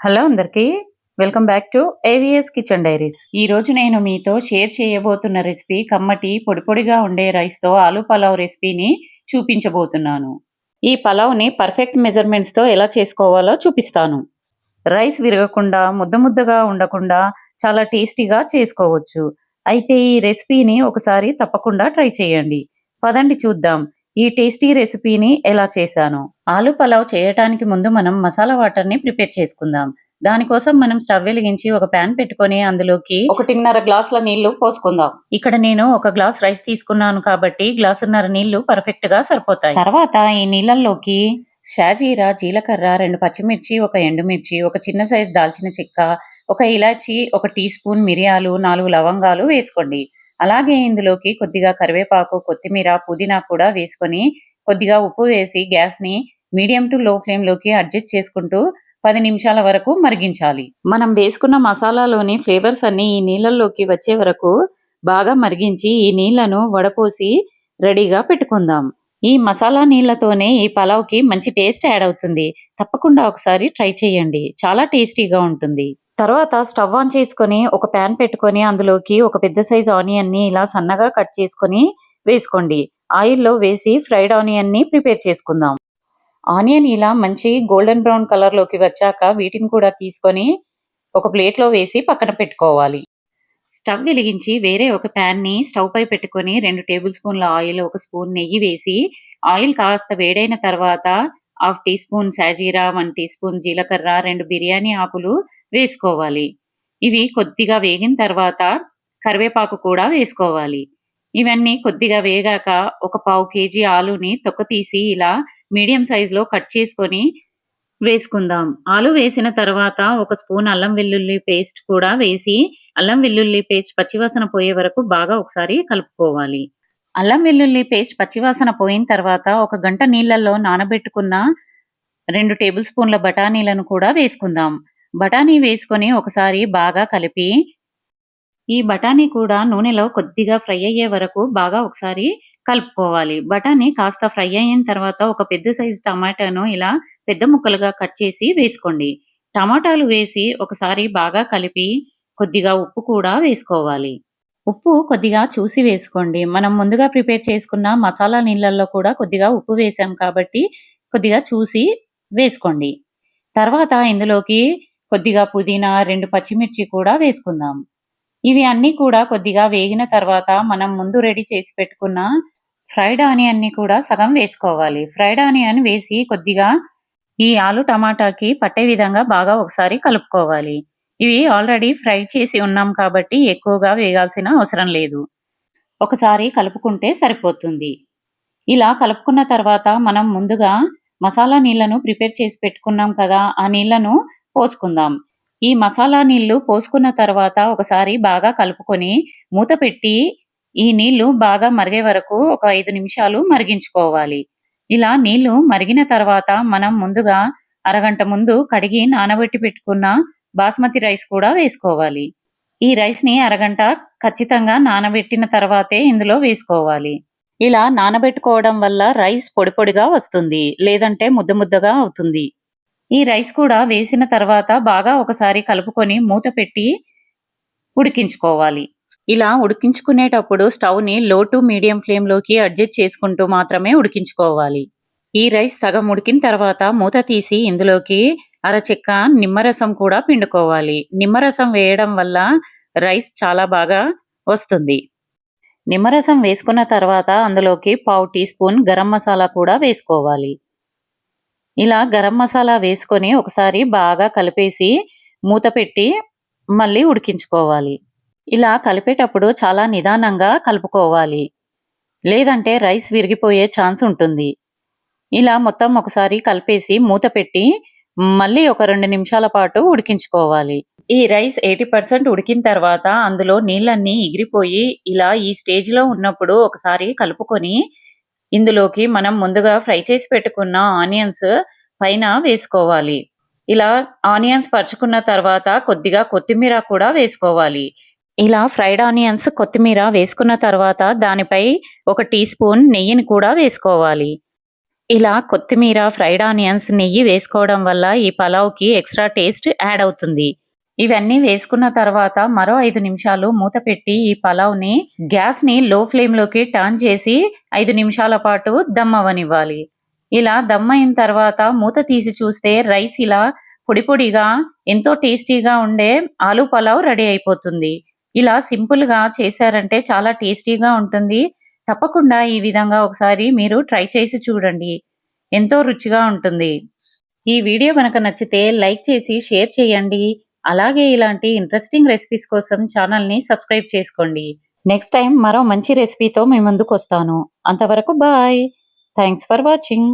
Hello అందరికీ welcome back to A V S kitchen diaries ఈ రోజు నేను మీతో షేర్ చేయబోతున్న రెసిపీ కమ్మటి పొడి పొడిగా ఉండే రైస్తో ఆలు పలావ్ రెసిపీని చూపించబోతున్నాను. ఈ పలావ్ని పర్ఫెక్ట్ మెజర్మెంట్స్తో ఎలా చేసుకోవాలో చూపిస్తాను. రైస్ విరగకుండా ముద్ద ముద్దగా ఉండకుండా చాలా టేస్టీగా చేసుకోవచ్చు. అయితే ఈ రెసిపీని ఒకసారి తప్పకుండా ట్రై చేయండి. పదండి చూద్దాం. ఈ టేస్టీ రెసిపీని ఎలా చేశాను. ఆలు పలావ్ చేయటానికి ముందు మనం మసాలా వాటర్ని ప్రిపేర్ చేసుకుందాం. దానికోసం మనం స్టవ్ వెలిగించి ఒక ప్యాన్ పెట్టుకొని అందులోకి ఒకటిన్నర గ్లాసుల నీళ్ళు పోసుకుందాం. ఇక్కడ నేను ఒక గ్లాస్ రైస్ తీసుకున్నాను కాబట్టి గ్లాసున్నర నీళ్ళు పర్ఫెక్ట్గా సరిపోతాయి. తర్వాత ఈ నీళ్ళల్లోకి షాజీరా జీలకర్ర రెండు పచ్చిమిర్చి ఒక ఎండుమిర్చి ఒక చిన్న సైజ్ దాల్చిన చెక్క ఒక ఇలాచి ఒక టీ స్పూన్ మిరియాలు నాలుగు లవంగాలు వేసుకోండి. అలాగే ఇందులోకి కొద్దిగా కరివేపాకు కొత్తిమీర పుదీనా కూడా వేసుకొని కొద్దిగా ఉప్పు వేసి గ్యాస్ని మీడియం టు లో ఫ్లేమ్లోకి అడ్జస్ట్ చేసుకుంటూ పది నిమిషాల వరకు మరిగించాలి. మనం వేసుకున్న మసాలాలోని ఫ్లేవర్స్ అన్ని ఈ నీళ్ళల్లోకి వచ్చే వరకు బాగా మరిగించి ఈ నీళ్ళను వడపోసి రెడీగా పెట్టుకుందాం. ఈ మసాలా నీళ్ళతోనే ఈ పలావ్కి మంచి టేస్ట్ యాడ్ అవుతుంది. తప్పకుండా ఒకసారి ట్రై చేయండి. చాలా టేస్టీగా ఉంటుంది. తర్వాత స్టవ్ ఆన్ చేసుకొని ఒక ప్యాన్ పెట్టుకొని అందులోకి ఒక పెద్ద సైజ్ ఆనియన్ని ఇలా సన్నగా కట్ చేసుకొని వేసుకోండి. ఆయిల్లో వేసి ఫ్రైడ్ ఆనియన్ని ప్రిపేర్ చేసుకుందాం. ఆనియన్ ఇలా మంచి గోల్డెన్ బ్రౌన్ కలర్లోకి వచ్చాక వీటిని కూడా తీసుకొని ఒక ప్లేట్లో వేసి పక్కన పెట్టుకోవాలి. స్టవ్ వెలిగించి వేరే ఒక ప్యాన్ని స్టవ్ పై పెట్టుకొని రెండు టేబుల్ స్పూన్ల ఆయిల్ ఒక స్పూన్ నెయ్యి వేసి ఆయిల్ కాస్త వేడైన తర్వాత హాఫ్ టీ స్పూన్ సాజీరా వన్ టీ స్పూన్ జీలకర్ర రెండు బిర్యానీ ఆకులు వేసుకోవాలి. ఇవి కొద్దిగా వేగిన తర్వాత కరివేపాకు కూడా వేసుకోవాలి. ఇవన్నీ కొద్దిగా వేగాక ఒక పావు కేజీ ఆలుని తొక్క తీసి ఇలా మీడియం సైజులో కట్ చేసుకొని వేసుకుందాం. ఆలు వేసిన తర్వాత ఒక స్పూన్ అల్లం వెల్లుల్లి పేస్ట్ కూడా వేసి అల్లం వెల్లుల్లి పేస్ట్ పచ్చివాసన పోయే వరకు బాగా ఒకసారి కలుపుకోవాలి. అల్లం వెల్లుల్లి పేస్ట్ పచ్చివాసన పోయిన తర్వాత ఒక గంట నీళ్ళల్లో నానబెట్టుకున్న రెండు టేబుల్ స్పూన్ల బఠానీలను కూడా వేసుకుందాం. బఠానీ వేసుకొని ఒకసారి బాగా కలిపి ఈ బఠానీ కూడా నూనెలో కొద్దిగా ఫ్రై అయ్యే వరకు బాగా ఒకసారి కలుపుకోవాలి. బఠానీ కాస్త ఫ్రై అయిన తర్వాత ఒక పెద్ద సైజు టమాటాను ఇలా పెద్ద ముక్కలుగా కట్ చేసి వేసుకోండి. టమాటాలు వేసి ఒకసారి బాగా కలిపి కొద్దిగా ఉప్పు కూడా వేసుకోవాలి. ఉప్పు కొద్దిగా చూసి వేసుకోండి. మనం ముందుగా ప్రిపేర్ చేసుకున్న మసాలా నీళ్ళల్లో కూడా కొద్దిగా ఉప్పు వేసాం కాబట్టి కొద్దిగా చూసి వేసుకోండి. తర్వాత ఇందులోకి కొద్దిగా పుదీనా రెండు పచ్చిమిర్చి కూడా వేసుకుందాం. ఇవి అన్నీ కూడా కొద్దిగా వేగిన తర్వాత మనం ముందు రెడీ చేసి పెట్టుకున్న ఫ్రైడ్ ఆనియన్ని కూడా సగం వేసుకోవాలి. ఫ్రైడ్ ఆనియన్ వేసి కొద్దిగా ఈ ఆలు టమాటాకి పట్టే విధంగా బాగా ఒకసారి కలుపుకోవాలి. ఇవి ఆల్రెడీ ఫ్రై చేసి ఉన్నాం కాబట్టి ఎక్కువగా వేగాల్సిన అవసరం లేదు. ఒకసారి కలుపుకుంటే సరిపోతుంది. ఇలా కలుపుకున్న తర్వాత మనం ముందుగా మసాలా నీళ్ళను ప్రిపేర్ చేసి పెట్టుకున్నాం కదా ఆ నీళ్ళను పోసుకుందాం. ఈ మసాలా నీళ్ళు పోసుకున్న తర్వాత ఒకసారి బాగా కలుపుకొని మూత పెట్టి ఈ నీళ్ళు బాగా మరిగే వరకు ఒక ఐదు నిమిషాలు మరిగించుకోవాలి. ఇలా నీళ్ళు మరిగిన తర్వాత మనం ముందుగా అరగంట ముందు కడిగి నానబెట్టి పెట్టుకున్న బాస్మతి రైస్ కూడా వేసుకోవాలి. ఈ రైస్ని అరగంట ఖచ్చితంగా నానబెట్టిన తర్వాతే ఇందులో వేసుకోవాలి. ఇలా నానబెట్టుకోవడం వల్ల రైస్ పొడి పొడిగా వస్తుంది లేదంటే ముద్ద ముద్దగా అవుతుంది. ఈ రైస్ కూడా వేసిన తర్వాత బాగా ఒకసారి కలుపుకొని మూత పెట్టి ఉడికించుకోవాలి. ఇలా ఉడికించుకునేటప్పుడు స్టవ్ని లో టు మీడియం ఫ్లేమ్లోకి అడ్జస్ట్ చేసుకుంటూ మాత్రమే ఉడికించుకోవాలి. ఈ రైస్ సగం ఉడికిన తర్వాత మూత తీసి ఇందులోకి అరచెక్క నిమ్మరసం కూడా పిండుకోవాలి. నిమ్మరసం వేయడం వల్ల రైస్ చాలా బాగా వస్తుంది. నిమ్మరసం వేసుకున్న తర్వాత అందులోకి పావు టీ స్పూన్ గరం మసాలా కూడా వేసుకోవాలి. ఇలా గరం మసాలా వేసుకొని ఒకసారి బాగా కలిపేసి మూత పెట్టి మళ్ళీ ఉడికించుకోవాలి. ఇలా కలిపేటప్పుడు చాలా నిదానంగా కలుపుకోవాలి. లేదంటే రైస్ విరిగిపోయే ఛాన్స్ ఉంటుంది. ఇలా మొత్తం ఒకసారి కలిపేసి మూత పెట్టి మళ్ళీ ఒక రెండు నిమిషాల పాటు ఉడికించుకోవాలి. ఈ రైస్ ఎయిటీ పర్సెంట్ ఉడికిన తర్వాత అందులో నీళ్ళన్నీ ఎగిరిపోయి ఇలా ఈ స్టేజ్లో ఉన్నప్పుడు ఒకసారి కలుపుకొని ఇందులోకి మనం ముందుగా ఫ్రై చేసి పెట్టుకున్న ఆనియన్స్ పైన వేసుకోవాలి. ఇలా ఆనియన్స్ పరుచుకున్న తర్వాత కొద్దిగా కొత్తిమీర కూడా వేసుకోవాలి. ఇలా ఫ్రైడ్ ఆనియన్స్ కొత్తిమీర వేసుకున్న తర్వాత దానిపై ఒక టీ స్పూన్ నెయ్యిని కూడా వేసుకోవాలి. ఇలా కొత్తిమీర ఫ్రైడ్ ఆనియన్స్ నెయ్యి వేసుకోవడం వల్ల ఈ పలావ్కి ఎక్స్ట్రా టేస్ట్ యాడ్ అవుతుంది. ఇవన్నీ వేసుకున్న తర్వాత మరో ఐదు నిమిషాలు మూత పెట్టి ఈ పలావ్ని గ్యాస్ని లో ఫ్లేమ్లోకి టర్న్ చేసి ఐదు నిమిషాల పాటు దమ్ అవ్వనివ్వాలి. ఇలా దమ్ అయిన తర్వాత మూత తీసి చూస్తే రైస్ ఇలా పొడి పొడిగా ఎంతో టేస్టీగా ఉండే ఆలు పలావ్ రెడీ అయిపోతుంది. ఇలా సింపుల్గా చేశారంటే చాలా టేస్టీగా ఉంటుంది. తప్పకుండా ఈ విధంగా ఒకసారి మీరు ట్రై చేసి చూడండి. ఎంతో రుచిగా ఉంటుంది. ఈ వీడియో కనుక నచ్చితే లైక్ చేసి షేర్ చేయండి. అలాగే ఇలాంటి ఇంట్రెస్టింగ్ రెసిపీస్ కోసం ఛానల్ని సబ్స్క్రైబ్ చేసుకోండి. నెక్స్ట్ టైం మరో మంచి రెసిపీతో మీ ముందుకు వస్తాను. అంతవరకు బాయ్ థ్యాంక్స్ ఫర్ వాచింగ్